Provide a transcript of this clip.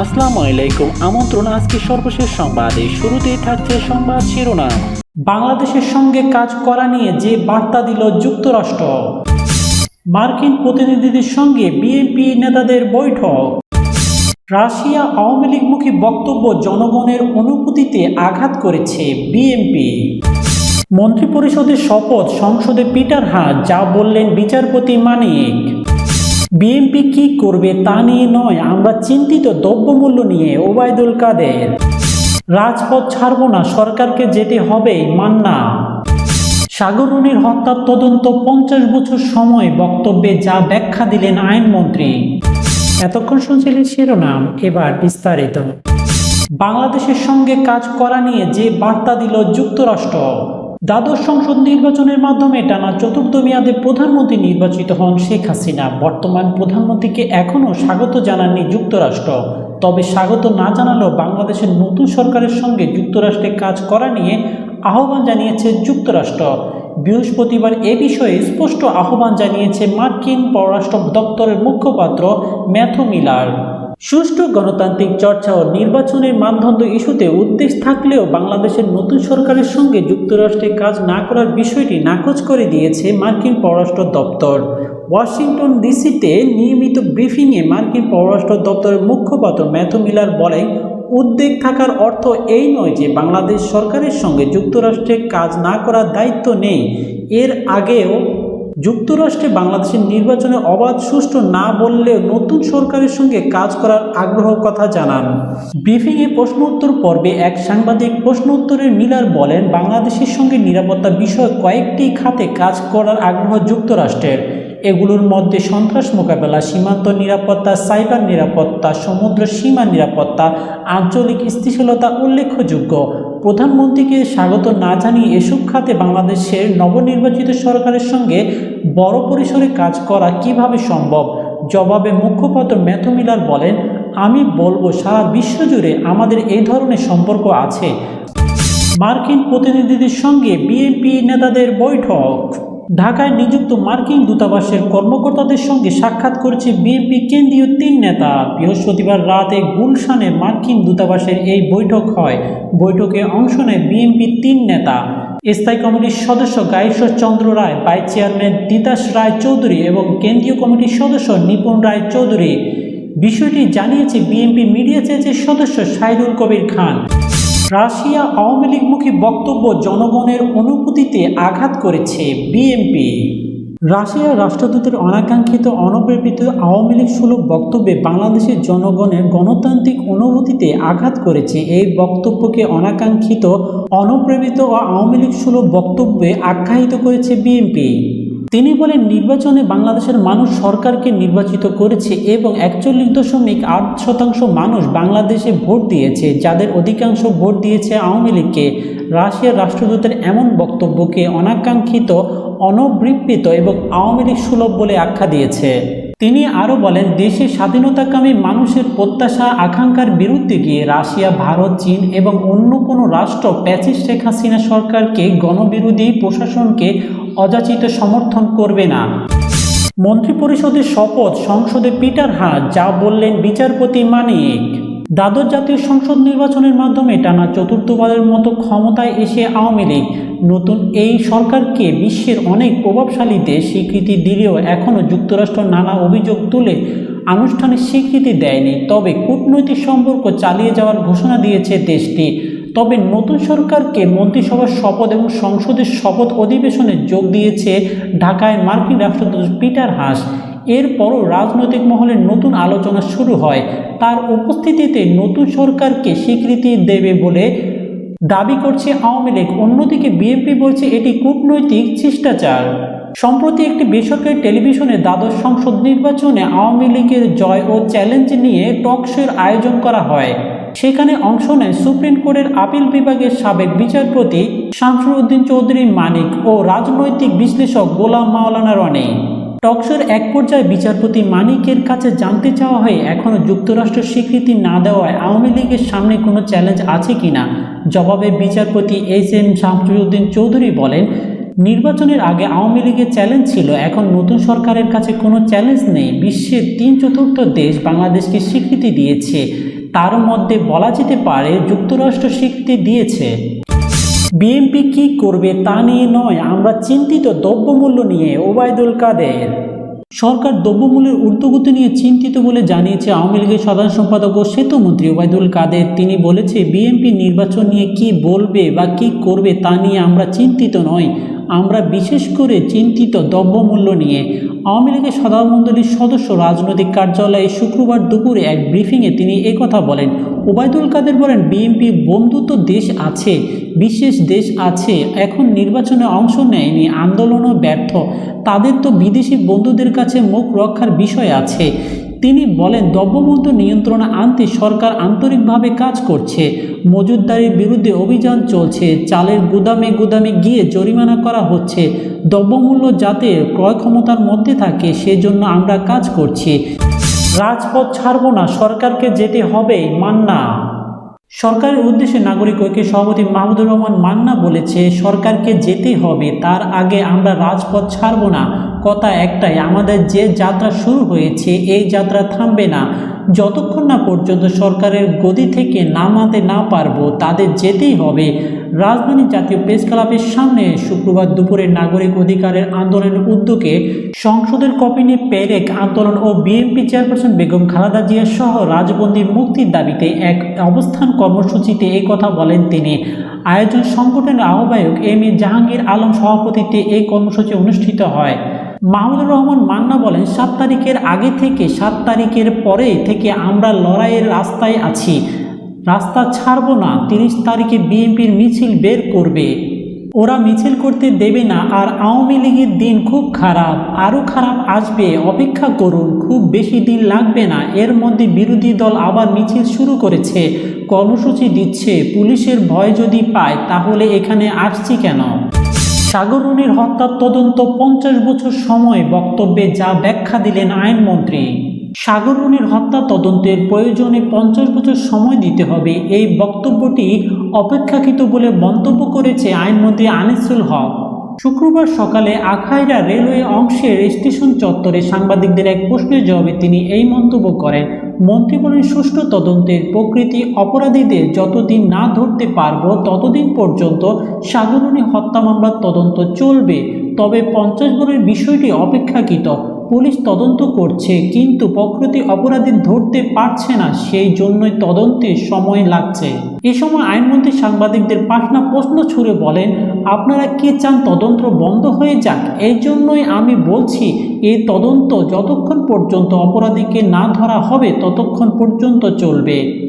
আসসালামু আলাইকুম। আমন্ত্রণ আজকে সর্বশেষ সংবাদে। শুরুতেই থাকছে সংবাদ শিরোনাম। বাংলাদেশের সঙ্গে কাজ করা নিয়ে যে বার্তা দিল যুক্তরাষ্ট্র। মার্কিন প্রতিনিধিদের সঙ্গে বিএনপি নেতাদের বৈঠক। রাশিয়া আওয়ামী লীগমুখী বক্তব্য জনগণের অনুভূতিতে আঘাত করেছে বিএনপি। মন্ত্রিপরিষদের শপথ সংসদে পিটার হাট যা বললেন বিচারপতি মানিক। বিএনপি কি করবে তা নিয়ে নয়, আমরা চিন্তিত দ্রব্যমূল্য নিয়ে, ওবায়দুল কাদের। রাজপথ ছাড়ব না, সরকারকে যেতে হবে, মান্না। সাগররুনির হত্যার তদন্ত পঞ্চাশ বছর সময়, বক্তব্যে যা ব্যাখ্যা দিলেন আইনমন্ত্রী। এতক্ষণ শুনছিলেন শিরোনাম, এবার বিস্তারিত। বাংলাদেশের সঙ্গে কাজ করা নিয়ে যে বার্তা দিল যুক্তরাষ্ট্র। দ্বাদশ সংসদ নির্বাচনের মাধ্যমে টানা চতুর্থ মেয়াদে প্রধানমন্ত্রী নির্বাচিত হন শেখ হাসিনা। বর্তমান প্রধানমন্ত্রীকে এখনও স্বাগত জানাননি যুক্তরাষ্ট্র। তবে স্বাগত না জানালেও বাংলাদেশের নতুন সরকারের সঙ্গে যুক্তরাষ্ট্রে কাজ করা নিয়ে আহ্বান জানিয়েছে যুক্তরাষ্ট্র। বৃহস্পতিবার এ বিষয়ে স্পষ্ট আহ্বান জানিয়েছে মার্কিন পররাষ্ট্র দপ্তরের মুখপাত্র ম্যাথু মিলার। সুষ্ঠু গণতান্ত্রিক চর্চা ও নির্বাচনের মানদণ্ড ইস্যুতে উদ্দেশ থাকলেও বাংলাদেশের নতুন সরকারের সঙ্গে যুক্তরাষ্ট্রে কাজ না করার বিষয়টি নাকচ করে দিয়েছে মার্কিন পররাষ্ট্র দপ্তর। ওয়াশিংটন ডিসিতে নিয়মিত ব্রিফিংয়ে মার্কিন পররাষ্ট্র দপ্তরের মুখপাত্র ম্যাথু মিলার বলেন, উদ্বেগ থাকার অর্থ এই নয় যে বাংলাদেশ সরকারের সঙ্গে যুক্তরাষ্ট্রে কাজ না করার দায়িত্ব নেই। এর আগেও যুক্তরাষ্ট্রে বাংলাদেশের নির্বাচনে অবাধ, সুষ্ঠু না বললেও নতুন সরকারের সঙ্গে কাজ করার আগ্রহ কথা জানান। ব্রিফিংয়ে প্রশ্ন উত্তর পর্বে এক সাংবাদিক প্রশ্ন উত্তরের মিলার বলেন, বাংলাদেশের সঙ্গে নিরাপত্তা বিষয়ে কয়েকটি খাতে কাজ করার আগ্রহ যুক্তরাষ্ট্রের। এগুলোর মধ্যে সন্ত্রাস মোকাবেলা, সীমান্ত নিরাপত্তা, সাইবার নিরাপত্তা, সমুদ্র সীমা নিরাপত্তা, আঞ্চলিক স্থিতিশীলতা উল্লেখযোগ্য। প্রধানমন্ত্রীকে স্বাগত না জানিয়ে এসব খাতে বাংলাদেশের নবনির্বাচিত সরকারের সঙ্গে বড় পরিসরে কাজ করা কীভাবে সম্ভব? জবাবে মুখপাত্র ম্যাথু মিলার বলেন, আমি বলব সারা বিশ্বজুড়ে আমাদের এই ধরনের সম্পর্ক আছে। মার্কিন প্রতিনিধিদের সঙ্গে বিএনপি নেতাদের বৈঠক। ঢাকায় নিযুক্ত মার্কিন দূতাবাসের কর্মকর্তাদের সঙ্গে সাক্ষাৎ করেছে বিএনপি কেন্দ্রীয় তিন নেতা। বৃহস্পতিবার রাতে গুলশানে মার্কিন দূতাবাসের এই বৈঠক হয়। বৈঠকে অংশ নেয় বিএনপি তিন নেতা। স্থায়ী কমিটির সদস্য গায়েশ্বর চন্দ্র রায়, ভাইস চেয়ারম্যান তিতাস রায় চৌধুরী এবং কেন্দ্রীয় কমিটির সদস্য নিপুণ রায় চৌধুরী। বিষয়টি জানিয়েছে বিএনপি মিডিয়া চেয়েছে সদস্য সাইদুল কবির খান। রাশিয়া আওয়ামী লীগমুখী বক্তব্য জনগণের অনুভূতিতে আঘাত করেছে বিএনপি। রাশিয়ার রাষ্ট্রদূতের অনাকাঙ্ক্ষিত অনপ্রেরিত আওয়ামী লীগ সুলভ বক্তব্যে বাংলাদেশের জনগণের গণতান্ত্রিক অনুভূতিতে আঘাত করেছে এই বক্তব্যকে অনাকাঙ্ক্ষিত অনপ্রেরিত ও আওয়ামী লীগ সুলভ বক্তব্যে আখ্যায়িত করেছে বিএনপি। তিনি বলেন, নির্বাচনে বাংলাদেশের মানুষ সরকারকে নির্বাচিত করেছে এবং একচল্লিশ দশমিক আট শতাংশ মানুষ বাংলাদেশে ভোট দিয়েছে, যাদের অধিকাংশ ভোট দিয়েছে আওয়ামী লীগকে। রাশিয়ার রাষ্ট্রদূতের এমন বক্তব্যকে অনাকাঙ্ক্ষিত অনবৃপ্পিত এবং আওয়ামী লীগ সুলভ বলে আখ্যা দিয়েছে। তিনি আরও বলেন দেশের স্বাধীনতাকামী মানুষের প্রত্যাশা, আকাঙ্ক্ষার বিরুদ্ধে গিয়ে রাশিয়া, ভারত, চীন এবং অন্য কোনো রাষ্ট্র প্যাচিস শেখ হাসিনা সরকারকে গণবিরোধী প্রশাসনকে অযাচিত সমর্থন করবে না। মন্ত্রিপরিষদের শপথ সংসদে পিটার হাট যা বললেন বিচারপতি মানিক। দ্বাদশ জাতীয় সংসদ নির্বাচনের মাধ্যমে টানা চতুর্থবারের মতো ক্ষমতায় এসে আওয়ামী লীগ নতুন এই সরকারকে বিশ্বের অনেক প্রভাবশালী দেশ স্বীকৃতি দিলেও এখনও যুক্তরাষ্ট্র নানা অভিযোগ তুলে আনুষ্ঠানিক স্বীকৃতি দেয়নি। তবে কূটনৈতিক সম্পর্ক চালিয়ে যাওয়ার ঘোষণা দিয়েছে দেশটি। তবে নতুন সরকারকে মন্ত্রিসভার শপথ এবং সংসদের শপথ অধিবেশনে যোগ দিয়েছে ঢাকায় মার্কিন রাষ্ট্রদূত পিটার হাস। এরপরও রাজনৈতিক মহলে নতুন আলোচনা শুরু হয়। তার উপস্থিতিতে নতুন সরকারকে স্বীকৃতি দেবে বলে দাবি করছে আওয়ামী লীগ। অন্যদিকে বিএনপি বলছে এটি কূটনৈতিক শিষ্টাচার। সম্প্রতি একটি বেসরকারি টেলিভিশনে দ্বাদশ সংসদ নির্বাচনে আওয়ামী লীগের জয় ও চ্যালেঞ্জ নিয়ে টকশোর আয়োজন করা হয়। সেখানে অংশ নেয় সুপ্রিম কোর্টের আপিল বিভাগের সাবেক বিচারপতি শামসুর উদ্দিন চৌধুরী মানিক ও রাজনৈতিক বিশ্লেষক গোলাম মাওলানা রনি। টকশোর এক পর্যায়ে বিচারপতি মানিকের কাছে জানতে চাওয়া হয় এখনও যুক্তরাষ্ট্র স্বীকৃতি না দেওয়ায় আওয়ামী লীগের সামনে কোনো চ্যালেঞ্জ আছে কিনা জবাবে বিচারপতি এইচ এম শামসুদ্দিন চৌধুরী বলেন, নির্বাচনের আগে আওয়ামী লীগের চ্যালেঞ্জ ছিল, এখন নতুন সরকারের কাছে কোনো চ্যালেঞ্জ নেই। বিশ্বের তিন চতুর্থ দেশ বাংলাদেশকে স্বীকৃতি দিয়েছে। তার মধ্যে বলা যেতে পারে, যুক্তরাষ্ট্র স্বীকৃতি দিয়েছে। বিএনপি কি করবে তা নিয়ে নয়, আমরা চিন্তিত দ্রব্যমূল্য নিয়ে, ওবায়দুল কাদের। সরকার দ্রব্যমূল্যের ঊর্ধ্বগতি নিয়ে চিন্তিত বলে জানিয়েছে আওয়ামী লীগের সাধারণ সম্পাদক ও সেতুমন্ত্রী ওবায়দুল কাদের। তিনি বলেছে, বিএনপি নির্বাচন নিয়ে কি বলবে বা কি করবে তা নিয়ে আমরা চিন্তিত নই। আমরা বিশেষ করে চিন্তিত দ্রব্যমূল্য নিয়ে। আওয়ামী লীগের সাধারণ মণ্ডলীর সদস্য রাজনৈতিক কার্যালয়ে শুক্রবার দুপুরে এক ব্রিফিংয়ে তিনি একথা বলেন। ওবায়দুল কাদের বলেন, বিএনপি বন্ধুত্ব দেশ আছে, বিশেষ দেশ আছে, এখন নির্বাচনে অংশ নেয়নি, আন্দোলনও ব্যর্থ। তাদের তো বিদেশি বন্ধুদের কাছে মুখ রক্ষার বিষয় আছে। তিনি বলেন, দ্রব্যমূল্য নিয়ন্ত্রণে আনতে সরকার আন্তরিকভাবে কাজ করছে। মজুদদারির বিরুদ্ধে অভিযান চলছে, চালের গুদামে গুদামে গিয়ে জরিমানা করা হচ্ছে। দ্রব্যমূল্য যাতে ক্রয় ক্ষমতার মধ্যে থাকে, সেজন্য আমরা কাজ করছি। রাজপথ ছাড়ব না, সরকারকে যেতে হবে মান্না। সরকারের উদ্দেশ্যে নাগরিক ঐক্যের সভাপতি মাহমুদুর রহমান মান্না বলেছে, সরকারকে যেতে হবে, তার আগে আমরা রাজপথ ছাড়ব না। কথা একটাই, আমাদের যে যাত্রা শুরু হয়েছে, এই যাত্রা থামবে না। যতক্ষণ না পর্যন্ত সরকারের গদি থেকে নামাতে না পারব, তাদের যেতেই হবে। রাজধানী জাতীয় প্রেস ক্লাবের সামনে শুক্রবার দুপুরে নাগরিক অধিকারের আন্দোলনের উদ্যোগে সংসদের কপি নিয়ে পেরেক আন্দোলন ও বিএনপি চেয়ারপারসন বেগম খালেদা জিয়া সহ রাজবন্দির মুক্তির দাবিতে এক অবস্থান কর্মসূচিতে এই কথা বলেন তিনি। আয়োজন সংগঠনের আহ্বায়ক এম এ জাহাঙ্গীর আলম সভাপতিত্বে এই কর্মসূচি অনুষ্ঠিত হয়। মাহমুদুর রহমান মান্না বলেন, সাত তারিখের আগে থেকে সাত তারিখের পরে থেকে আমরা লড়াইয়ের রাস্তায় আছি। রাস্তা ছাড়ব না, তিরিশ তারিখে বিএনপির মিছিল বের করবে। ওরা মিছিল করতে দেবে না আর আওয়ামী লীগের দিন খুব খারাপ। আরও খারাপ আসবে, অপেক্ষা করুন, খুব বেশি দিন লাগবে না। এর মধ্যে বিরোধী দল আবার মিছিল শুরু করেছে, কর্মসূচি দিচ্ছে, পুলিশের ভয় যদি পায়, তাহলে এখানে আসছি কেন? সাগররুনির হত্যার তদন্ত পঞ্চাশ বছর সময় বক্তব্যে যা ব্যাখ্যা দিলেন আইনমন্ত্রী। সাগররুনির হত্যা তদন্তের প্রয়োজনে পঞ্চাশ বছর সময় দিতে হবে। এই বক্তব্যটি অপেক্ষাকৃত বলে মন্তব্য করেছে আইনমন্ত্রী আনিসুল হক। শুক্রবার সকালে আখাইরা রেলওয়ে অংশের স্টেশন চত্বরে সাংবাদিকদের এক প্রশ্নের জবাবে তিনি এই মন্তব্য করেন, মন্ত্রী বলেন, সুষ্ঠু তদন্তের প্রকৃতি অপরাধীদের যতদিন না ধরতে পারব, ততদিন পর্যন্ত সাগরণী হত্যা মামলার তদন্ত চলবে। তবে পঞ্চাশ বরের বিষয়টি অপেক্ষাকৃত। পুলিশ তদন্ত করছে, কিন্তু প্রকৃতি অপরাধী ধরতে পারছে না, সেই জন্যই তদন্তে সময় লাগছে। এ সময় আইনমন্ত্রী সাংবাদিকদের পাশনা প্রশ্ন ছুড়ে বলেন, আপনারা কি চান তদন্ত বন্ধ হয়ে যাক? এই জন্যই আমি বলছি, এই তদন্ত যতক্ষণ পর্যন্ত অপরাধীকে না ধরা হবে, ততক্ষণ পর্যন্ত চলবে।